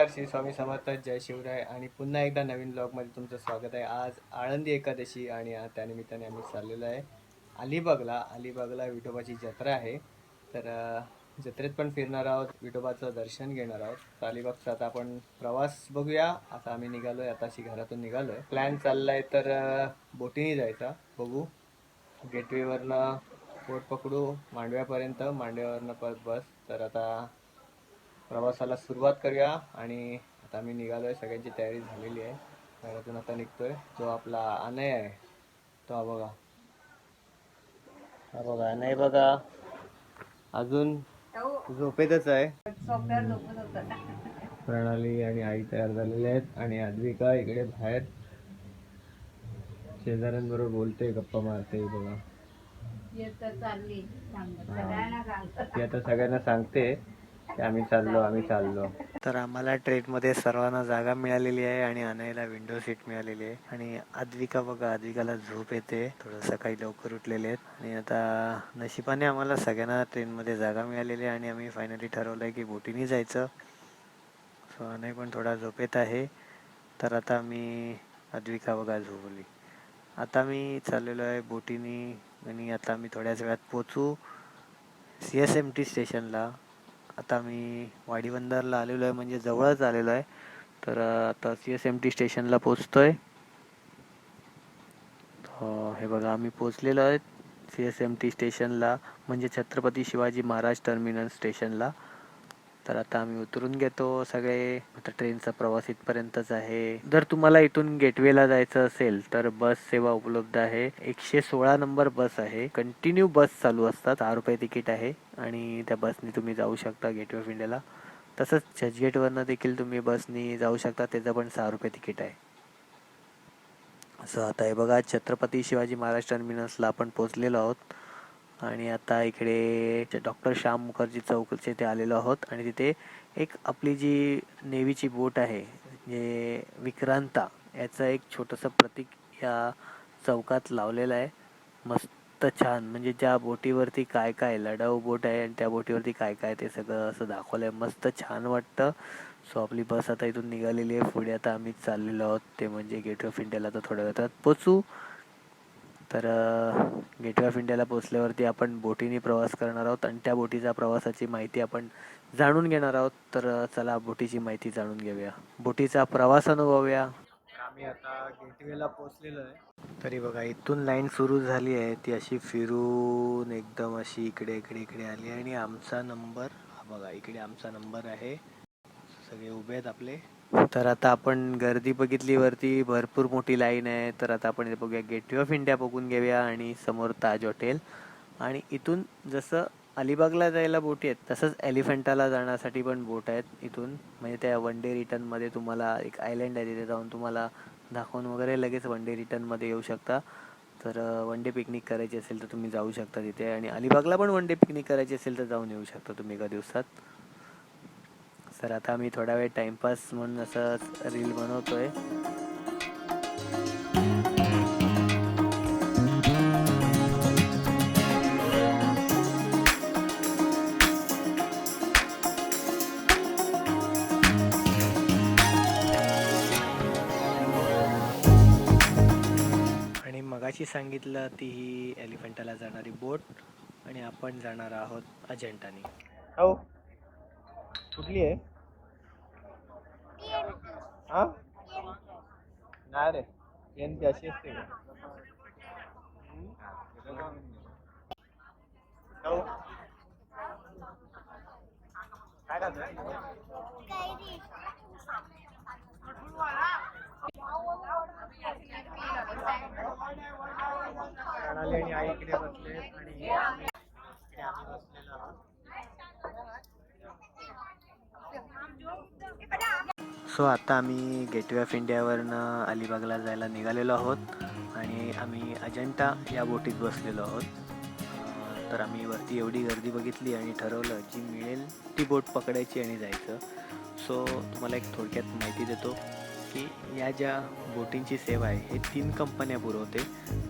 नमस्कार श्री स्वामी समर्थ जय शिवराय आणि पुन्हा एकदा नवीन ब्लॉगमध्ये तुमचं स्वागत आहे. आज आळंदी एकादशी आणि त्यानिमित्ताने आम्ही चाललेलो आहे अलिबागला. अलिबागला विठोबाची जत्रा आहे. तर जत्रेत पण फिरणार आहोत विठोबाचं दर्शन घेणार आहोत. तर अलिबागचा आता आपण प्रवास बघूया. आता आम्ही निघालो आहे आताशी घरातून निघालो आहे प्लॅन चाललाय तर बोटीने जायचा. बघू. गेटवेवरनं बोट पकडू मांडव्यापर्यंत. मांडव्यावरनं परत बस. तर आता प्रवासाला सुरुवात करूया आणि आता आम्ही निघालोय सगळ्यांची तयारी झालेली आहे. घरातून आता निघतोय जो आपला अनय आहे तो हा बघा. हा बघा अनय बघा. अजून झोपेतच आहे. प्रणाली आणि आई तयार झालेले आहेत आणि अद्विका इकडे बाहेर. शेजाऱ्यांबरोबर बोलते गप्पा मारते बघा. ती आता सगळ्यांना सांगते. की आम्ही चाललो आम्ही चाललो. तर आम्हाला ट्रेनमध्ये सर्वांना जागा मिळालेली आहे आणि अनयला विंडो सीट मिळालेली आहे. आणि आद्विका बघा आद्विकाला झोप येते. थोडं सकाळी लवकर उठलेले आहेत. आणि आता नशिबाने आम्हाला सगळ्यांना ट्रेनमध्ये जागा मिळालेली आहे आणि आम्ही फायनली ठरवलं आहे की बोटीने जायचं. सो अनय पण थोडा झोपेत आहे. तर आता मी आद्विका बघा झोपली. आता मी चाललेलो आहे बोटीने आणि आता मी थोड्याच वेळात पोचू सी एस एम टी स्टेशनला आता मी वाडी बंदरला आलेलो आहे म्हणजे जवळच आलेलो आहे. तर आता सी एस एम टी स्टेशनला पोचतोय. आहे हे बघा आम्ही पोचलेलो आहे सी एस एम टी स्टेशनला म्हणजे छत्रपती शिवाजी महाराज टर्मिनल स्टेशनला. तर आता आम्ही उतरून घेतो सगळे. आता ट्रेनचा प्रवास इथपर्यंतच आहे. जर तुम्हाला इथून गेटवेला जायचं असेल तर बस सेवा उपलब्ध आहे. एकशे सोळा नंबर बस आहे. कंटिन्यू बस चालू असतात. दहा रुपये तिकीट आहे आणि त्या बसने तुम्ही जाऊ शकता गेटवे ऑफ इंडियाला तसंच चर्चगेटवरनं देखील तुम्ही बसनी जाऊ शकता. त्याचं पण सहा रुपये तिकीट आहे. असं आता हे बघा छत्रपती शिवाजी महाराज टर्मिनसला आपण पोचलेलो आहोत. आणि आता इकडे डॉक्टर श्याम मुखर्जी चौकचे ते आलेलो आहोत. आणि तिथे एक आपली जी नेव्हीची बोट आहे जे विक्रांता याचं एक छोटंसं प्रतीक या चौकात लावलेलं आहे. मस्त छान. म्हणजे ज्या बोटीवरती काय काय लढाऊ बोट आहे आणि त्या बोटीवरती काय काय ते सगळं असं दाखवलं आहे मस्त छान वाटतं. सो आपली बस आता इथून निघालेली आहे. पुढे आता आम्ही चाललेलो आहोत. ते म्हणजे गेट ऑफ इंडियाला तर थोड्या वेळात पोचू तर गेटवे ऑफ इंडियाला पोचल्यावरती आपण बोटीने प्रवास करणार आहोत आणि त्या बोटीचा प्रवासाची माहिती आपण जाणून घेणार आहोत. तर चला बोटीची माहिती जाणून घेऊया. बोटीचा प्रवास अनुभवूया. आम्ही आता गेटवेला पोचलेलो आहे. तरी बघा इथून लाईन सुरू झाली आहे. ती अशी फिरून एकदम अशी इकडे इकडे इकडे आली आणि आमचा नंबर हा बघा इकडे आमचा नंबर आहे. सगळे उभे आहेत आपले. तर आता आपण गर्दी बघितली वरती भरपूर मोठी लाईन आहे. तर आता आपण इथे बघूया गेटवे ऑफ इंडिया बघून घेऊया आणि समोर ताज हॉटेल आणि इथून जसं अलिबागला जायला बोटी आहेत तसंच एलिफंटाला जाण्यासाठी पण बोट आहेत इथून. म्हणजे त्या वन डे रिटर्नमध्ये तुम्हाला एक आयलँड आहे तिथे जाऊन तुम्हाला दाखवून वगैरे लगेच वन डे रिटर्नमध्ये येऊ शकता. तर वन डे पिकनिक करायची असेल तर तुम्ही जाऊ शकता तिथे. आणि अलिबागला पण वन डे पिकनिक करायची असेल तर जाऊन येऊ शकता तुम्ही एका दिवसात. तर आता मी थोडा वेळ टाइमपास म्हणून असं रील बनवतोय. आणि मगाशी सांगितलं ती ही एलिफंटाला जाणारी बोट आणि आपण जाणार आहोत अजंटानी हो कुठली आहे? हा नाही रे एन ती अशी असते का हो. काय आणि आई इकडे बसले आणि इकडे आम्ही बसलेलो आहोत सो आता आम्ही गेटवे ऑफ इंडियावरनं अलिबागला जायला निघालेलो आहोत आणि आम्ही अजंठा या बोटीत बसलेलो आहोत. तर आम्ही वरती एवढी गर्दी बघितली आणि ठरवलं जी मिळेल ती बोट पकडायची आणि जायचं. सो तुम्हाला एक थोडक्यात माहिती देतो. की या ज्या बोटिंगची सेवा आहे हे तीन कंपन्या पुरवते.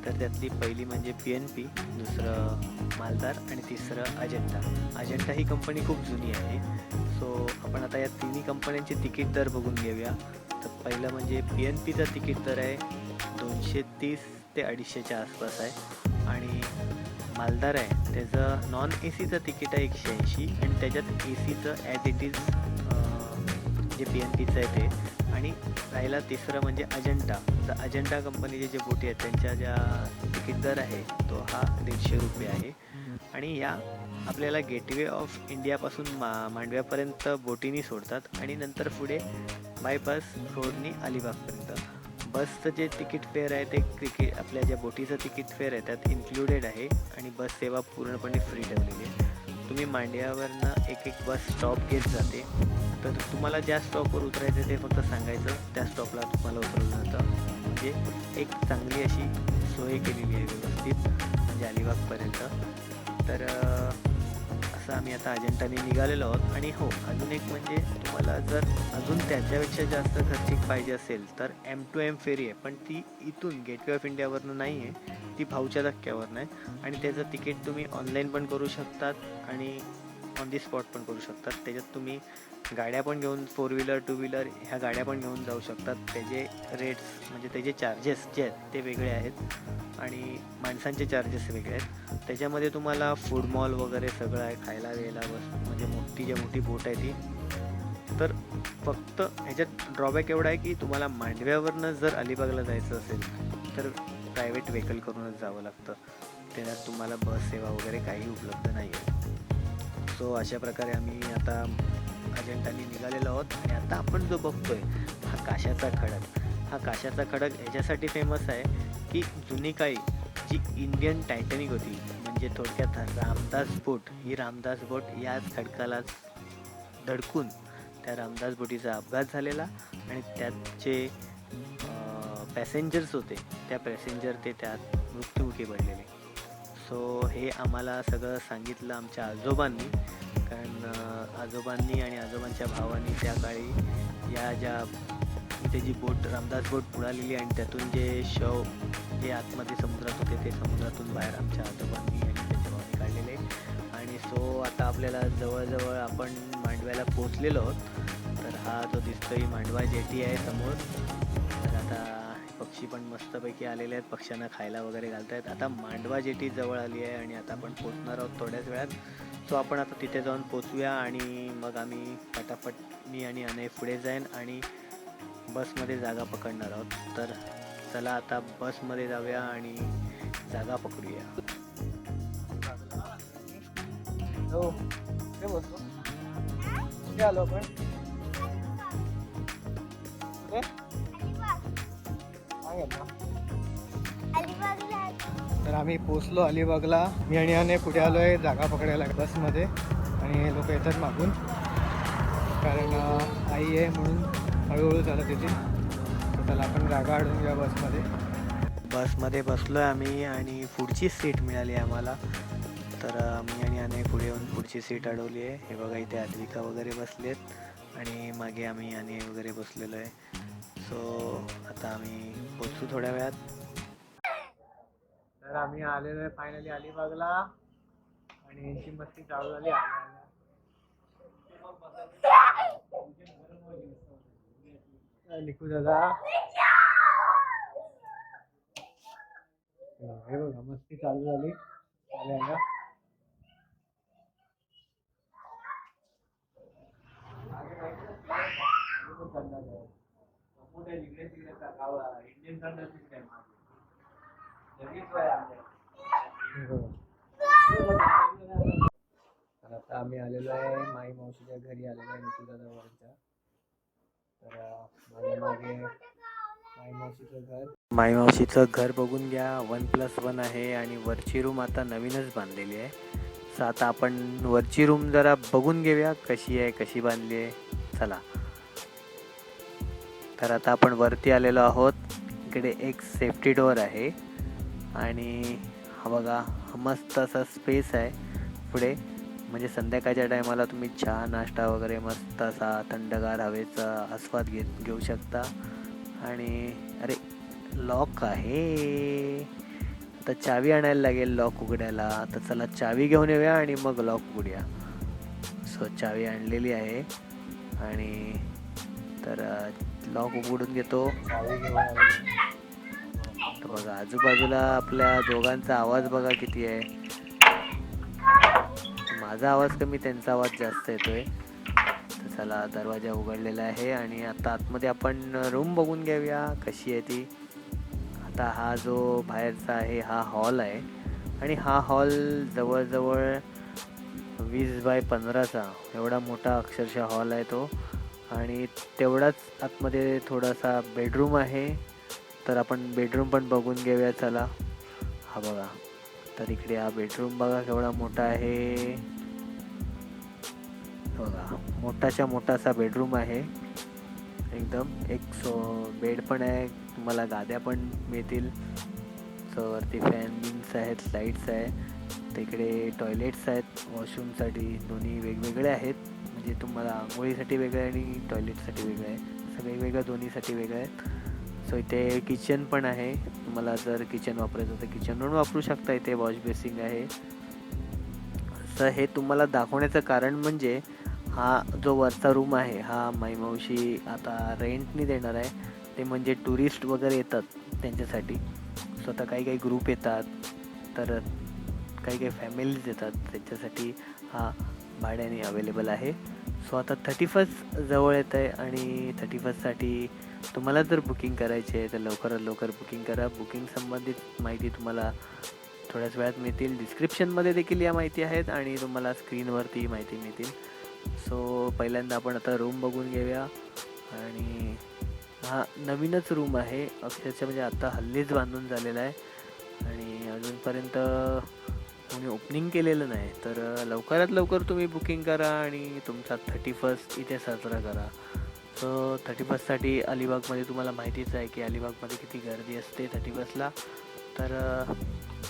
तर त्यातली पहिली म्हणजे पी एन पी दुसरं मालदार आणि तिसरं अजंता अजंता ही कंपनी खूप जुनी आहे. सो आपण आता या तिन्ही कंपन्यांचे तिकीट दर बघून घेऊया. तर पहिलं म्हणजे पी एन पीचा तिकीट दर आहे दोनशे तीस ते अडीचशेच्या आसपास आहे. आणि मालदार आहे त्याचं नॉन ए सीचं तिकीट आहे एकशे ऐंशी आणि त्याच्यात ए सीचं as it is J P N पीचं आहे ते आणि राहिला तिसरं म्हणजे अजंटा तर अजंटा कंपनीचे जे बोटी आहेत त्यांच्या ज्या तिकीट दर आहे तो हा दीडशे रुपये आहे. आणि या आपल्याला गेटवे ऑफ इंडियापासून मा मांडव्यापर्यंत बोटीनी सोडतात आणि नंतर पुढे बायपास रोडनी अलिबागपर्यंत. बसचं जे तिकीट फेअर आहे ते क्रिकेट आपल्या ज्या बोटीचं तिकीट फेअर आहे त्यात इन्क्लुडेड आहे आणि बस सेवा पूर्णपणे फ्री ठेवलेली आहे. तुम्ही मांड्यावरनं एक एक बस स्टॉप घेत जाते. तर तुम्हाला ज्या स्टॉपवर उतरायचं ते फक्त सांगायचं त्या स्टॉपला तुम्हाला उतरवलं जातं. म्हणजे एक चांगली अशी सोय केलेली आहे व्यवस्थित म्हणजे अलिबागपर्यंत. तर असं आम्ही आता अजंठाने निघालेलो आहोत. आणि हो अजून एक म्हणजे तुम्हाला जर अजून त्याच्यापेक्षा जास्त खर्चिक पाहिजे असेल तर एम टू एम फेरी आहे. पण ती इथून गेटवे ऑफ इंडियावरनं नाही आहे. ती भाऊच्या धक्क्यावरनं आहे. आणि त्याचं तिकीट तुम्ही ऑनलाईन पण करू शकतात आणि ऑन दी स्पॉट पण करू शकतात. त्याच्यात तुम्ही गाड्या पण घेऊन फोर व्हीलर टू व्हीलर ह्या गाड्या पण घेऊन जाऊ शकतात. त्याचे रेट्स म्हणजे त्याचे चार्जेस जे आहेत ते वेगळे आहेत आणि माणसांचे चार्जेस वेगळे आहेत. त्याच्यामध्ये तुम्हाला फूड मॉल वगैरे सगळं आहे खायला वेळेला बस म्हणजे मोठी जी मोठी बोट आहे ती. तर फक्त ह्याच्यात ड्रॉबॅक एवढा आहे की तुम्हाला मांडव्यावरनं जर अलिबागला जायचं असेल तर प्रायव्हेट व्हेकल करूनच जावं लागतं. त्याच्यात तुम्हाला बस सेवा वगैरे काही उपलब्ध नाही आहे सो अशा प्रकारे आम्ही आता अजंटाने निघालेलो आहोत आणि आता आपण जो बघतोय हा काशाचा खडक. हा काशाचा खडक याच्यासाठी फेमस आहे की जुनी काळी जी इंडियन टायटॅनिक होती म्हणजे थोडक्यात रामदास बोट ही रामदास बोट याच खडकाला धडकून त्या रामदास बोटीचा अपघात झालेला आणि त्याचे पॅसेंजर्स होते त्या पॅसेंजर ते त्यात मृत्युमुखी पडलेले. सो हे आम्हाला सगळं सांगितलं आमच्या आजोबांनी. कारण आजोबांनी आणि आजोबांच्या भावांनी त्या काळी या ज्या इथे जी बोट रामदास बोट बुडालेली आणि त्यातून जे शव जे आतमध्ये समुद्रात होते ते समुद्रातून बाहेर आमच्या आजोबांनी आणि त्यांच्या भावांनी काढलेले. आणि सो आता आपल्याला जवळजवळ आपण मांडव्याला पोचलेलो आहोत. तर हा जो दिसतोय मांडवा जेटी आहे समोर. तर आता पक्षी पण मस्तपैकी आलेले आहेत. पक्ष्यांना खायला वगैरे घालतायत. आता मांडवा जेटी जवळ आली आहे आणि आता आपण पोचणार आहोत थोड्याच वेळात. सो आपण आता तिथे जाऊन पोचूया आणि मग आम्ही फटाफट मी आणि अनय पुढे जाईन आणि बसमध्ये जागा पकडणार आहोत. तर चला आता बसमध्ये जाऊया आणि जागा पकडूया. हो कुठे आलो आपण. तर आम्ही पोचलो अलिबागला. मी आणि याने कुठे आलो आहे जागा पकडायला बसमध्ये. आणि हे लोक येतात मागून. कारण आई आहे म्हणून हळूहळू चालत येते तर त्याला आपण जागा अडून घ्या बसमध्ये. बसमध्ये बसलो आहे आम्ही आणि पुढची सीट मिळाली आम्हाला. तर मी आणि याने पुढे येऊन पुढची सीट अडवली आहे. हे बघा इथे अद्विका वगैरे बसलेत. आणि मागे आम्ही आणि वगैरे बसलेलो आहे. सो आता आम्ही पोचू थोड्या वेळात. तर आम्ही आलेलो आहे फायनली अलिबागला. आणि यांची मस्ती चालू झाली लिखू दादा. हे बघा मस्ती चालू झाली. आल्या इंडियन तर आता आम्ही आलेलो आहे माई मावशीच्या घरी आलेलो आहे निकू दादावरच्या तर माझ्या मागे माई मावशीचं घर. माई मावशीचं घर बघून घ्या. वन प्लस वन आहे आणि वरची रूम आता नवीनच बांधलेली आहे. तर आता आपण वरची रूम जरा बघून घेऊया कशी आहे कशी बांधली आहे. चला. तर आता आपण वरती आलेलो आहोत. इकडे एक सेफ्टी डोअर आहे. आणि हा बघा हा मस्त असा स्पेस आहे. पुढे म्हणजे संध्याकाळच्या टायमाला तुम्ही चहा नाश्ता वगैरे मस्त असा थंडगार हवेचा आस्वाद घेत घेऊ शकता. आणि अरे लॉक आहे. आता चावी आणायला लागेल लॉक उघडायला. तर चला चावी घेऊन येऊया आणि मग लॉक उघडूया. सो चावी आणलेली आहे. आणि तर लॉक उघडून घेतो. तर बघा आजूबाजूला आपल्या दोघांचा आवाज बघा किती आहे. माझा आवाज कमी त्यांचा आवाज जास्त येतोय. तर चला दरवाजा उघडलेला आहे आणि आता आतमध्ये आपण रूम बघून घेऊया कशी आहे ती. आता हा जो बाहेरचा आहे हा हॉल आहे. आणि हा हॉल जवळजवळ वीस बाय पंधराचा एवढा मोठा अक्षरशः हॉल आहे तो. आणि तेवढाच आतमध्ये थोडासा बेडरूम आहे. तर आपण बेडरूम पण बघून घेऊया चला. हा बघा. तर इकडे हा बेडरूम बघा केवढा मोठा आहे. बघा मोठाच्या मोठासा बेडरूम आहे. एकदम एक सो बेड पण आहे. तुम्हाला गाद्या पण मिळतील. सो वरती फॅन बिन्स आहेत लाईट्स आहे तिकडे टॉयलेट्स आहेत. वॉशरूमसाठी दोन्ही वेगवेगळे आहेत. म्हणजे तुम्हाला आंघोळीसाठी वेगळे आणि टॉयलेटसाठी वेगळं आहे. सगळे वेगळं दोन्हीसाठी वेगळं आहे. सो इथे किचन पण आहे. तुम्हाला जर किचन वापरायचं तर किचन पण वापरू शकता. इथे वॉश बेसिंग आहे. तर हे तुम्हाला दाखवण्याचं कारण म्हणजे हा जो वरचा रूम आहे हा माईमावशी आता रेंटनी देणार आहे. ते म्हणजे टुरिस्ट वगैरे येतात त्यांच्यासाठी. सो आता काही काही ग्रुप येतात. तर काही काही फॅमिलीज येतात. त्यांच्यासाठी हा भाड्याने अवेलेबल आहे. सो आता थर्टी फर्स्ट जवळ येत आहे आणि थर्टी फर्स्टसाठी तुम्हाला जर बुकिंग करायची आहे तर लवकरात लवकर बुकिंग करा. बुकिंग संबंधित माहिती तुम्हाला थोड्याच वेळात मिळतील. डिस्क्रिप्शनमध्ये देखील या माहिती आहेत आणि तुम्हाला स्क्रीनवरती माहिती मिळतील. सो पहिल्यांदा आपण आता रूम बघून घेऊया. आणि हा नवीनच रूम आहे. अक्षरशः म्हणजे आत्ता हल्लीच बांधून झालेला आहे. आणि अजूनपर्यंत कोणी ओपनिंग केलेलं नाही तर लवकरात लवकर तुम्ही बुकिंग करा आणि तुमचा थर्टी फर्स्ट इथे साजरा करा. सो थर्टी फर्स्टसाठी अलिबागमध्ये तुम्हाला माहितीच आहे की अलिबागमध्ये किती गर्दी असते थर्टी फर्स्टला तर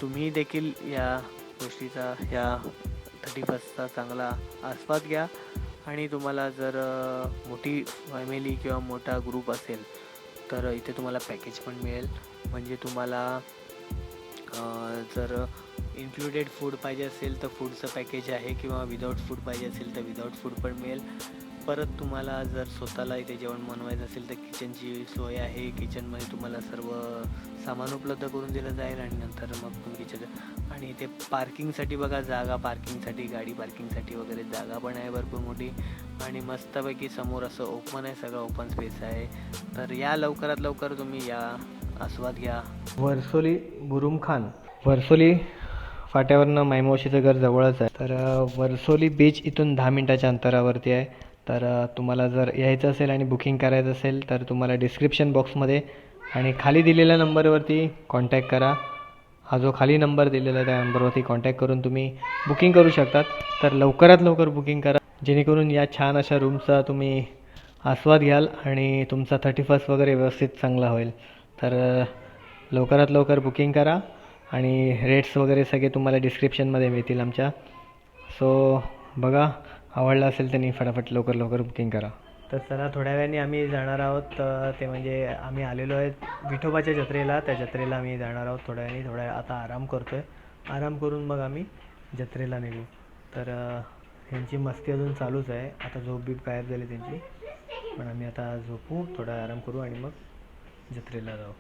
तुम्ही देखील या गोष्टीचा या थर्टी फर्स्टचा चांगला आस्वाद घ्या. आणि तुम्हाला जर मोठी फॅमिली किंवा मोठा ग्रुप असेल तर इथे तुम्हाला पॅकेज पण मिळेल. म्हणजे तुम्हाला जर इन्क्लुडेड फूड पाहिजे असेल तर फूडचं पॅकेज आहे किंवा विदाऊट फूड पाहिजे असेल तर विदाऊट फूड पण मिळेल. परत तुम्हाला जर स्वतःला इथे जेवण बनवायचं असेल तर किचनची सोय आहे. किचनमध्ये तुम्हाला सर्व सामान उपलब्ध करून दिलं जाईल आणि नंतर मग तुम्ही किचन आणि इथे पार्किंगसाठी बघा जागा पार्किंगसाठी गाडी पार्किंगसाठी वगैरे जागा पण आहे भरपूर मोठी. आणि मस्तपैकी समोर असं ओपन आहे सगळं ओपन स्पेस आहे. तर या लवकरात लवकर तुम्ही या आस्वाद घ्या. वर्सोली बुरुम खान वर्सोली फाट्यावरनं मायमावशीचं घर जवळच आहे. तर वरसोली वर्सोली बीच इथून दहा मिनटाच्या अंतरावरती आहे. तर तुम्हाला जर यायचं असेल आणि बुकिंग करायचं असेल तर तुम्हाला डिस्क्रिप्शन बॉक्समध्ये आणि खाली दिलेल्या नंबरवरती कॉन्टॅक्ट करा. हा जो खाली नंबर दिलेला आहे त्या नंबरवरती कॉन्टॅक्ट करून तुम्ही बुकिंग करू शकतात. तर लवकरात लवकर बुकिंग करा. जेणेकरून या छान अशा रूमचा तुम्ही आस्वाद घ्याल आणि तुमचा थर्टी फर्स्ट वगैरे व्यवस्थित चांगला होईल. तर लवकरात लवकर बुकिंग करा. आणि रेट्स वगैरे सगळे तुम्हाला डिस्क्रिप्शनमध्ये मिळतील आमच्या. सो बघा आवडलं असेल त्यांनी फटाफट लवकर लवकर बुकिंग करा. तर चला थोड्या वेळाने आम्ही जाणार आहोत. ते म्हणजे आम्ही आलेलो आहे विठोबाच्या जत्रेला. त्या जत्रेला आम्ही जाणार आहोत थोड्या वेळाने. थोड्या आता आराम करतो आहे आराम करून मग आम्ही जत्रेला निघू. तर ह्यांची मस्ती अजून चालूच आहे. आता झोप बीप गायब झाली त्यांची. पण आम्ही आता झोपू थोडा आराम करू आणि मग जत्रेला जाऊ.